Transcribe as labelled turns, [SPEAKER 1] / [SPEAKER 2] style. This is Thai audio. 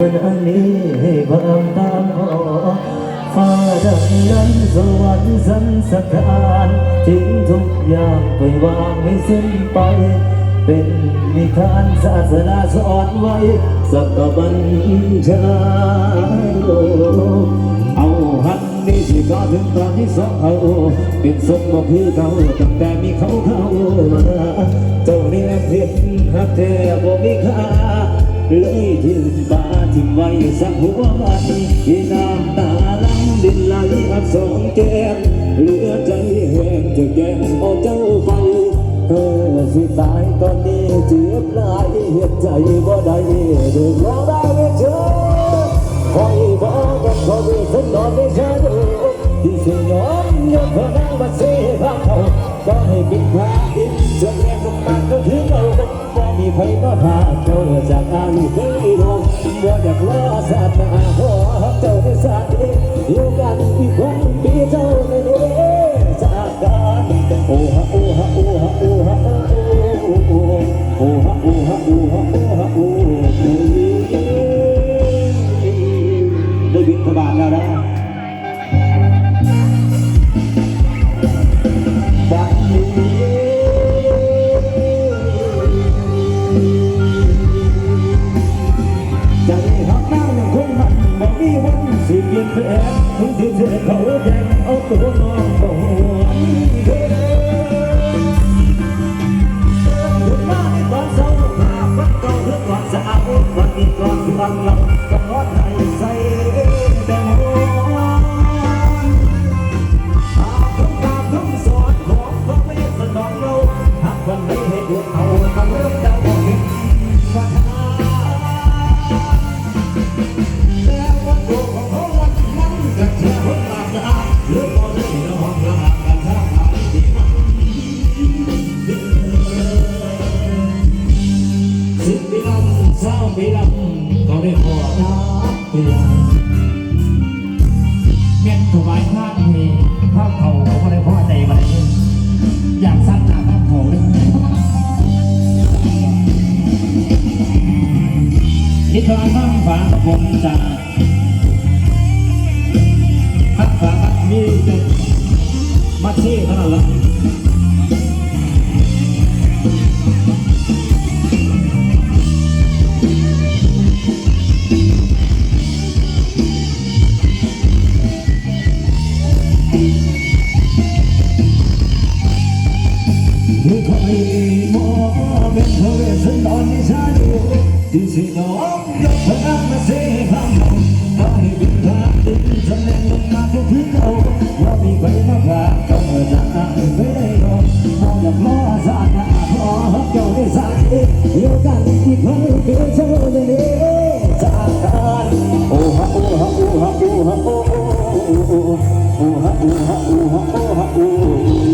[SPEAKER 1] นอันนี้ให้เพิ่มตามขอฟ้าดังนั้นสวรรค์สันสถานทิ้งทุกอย่างไปวางให้สิ้นไป เป็นนิทานศาสนาสอนไว้ สักบัญชาเอาหันนี่ที่ก็ถึงตอนที่สองเขาเป็นสมบ่คือเขาตั้งแต่มีเขาเข้ามาเจ้านี่เพียงหักแท้บ่มีค่า เลยทิ้งบ้าทิ้งไว้สักหัวมันน้ำตาลังดินไหลอับสองแก้มเหลือใจแห้งจะแก้มเอาเจ้าไปเธอสิตายตอนนี้เจ็บหลายเหตุใจบ่ได้เดือดร้อนได้เวเธอคอยบอกกันขอเวทนอนไม่ใช่ดูที่สิย้อมยกพลังมาเสียพักเขาก็ให้กินพาอินจนแรงลงมาก็ถึงเราบ่ มีใครมาพาเจ้าจากอาลูกไม่ลงบ่อยากรอสาดมาขอเจ้าได้สาดเองอยู่กัน แปลงถึงที่เธอเขาแย่งเอาตัวน้องบ่หวนเธอถึงมาในตอนเช้าหาฟัดเก่าถึงก่อนสะอาดวันนี้ก่อนวันหลัง เศร้าปีลำก็ได้ขอนับปีล
[SPEAKER 2] เมียนถวายข้างมีข้าวเขาเขาก็ได้พ่อใจมาเลยอยากสั้นหน้าข้าวเขาเลยนี่อข้างฝาบนจ่าข้างฝาผมจ่านั้นละ
[SPEAKER 1] คือคอยมองเป็นพระเวสสันดรนิชาดูที่สิน้องยกพลังมาเสียพังเราก็ให้บินทางดินแสดงลงมาทุกที่เขาว่ามีใครมาเขาเมื่อจะอ่านไม่ได้หรอกมองอย่างล้อ โอ้ฮะโอ้ฮะโอ้ฮะโอ้โอ้โอ้ฮะโอ้ฮะโ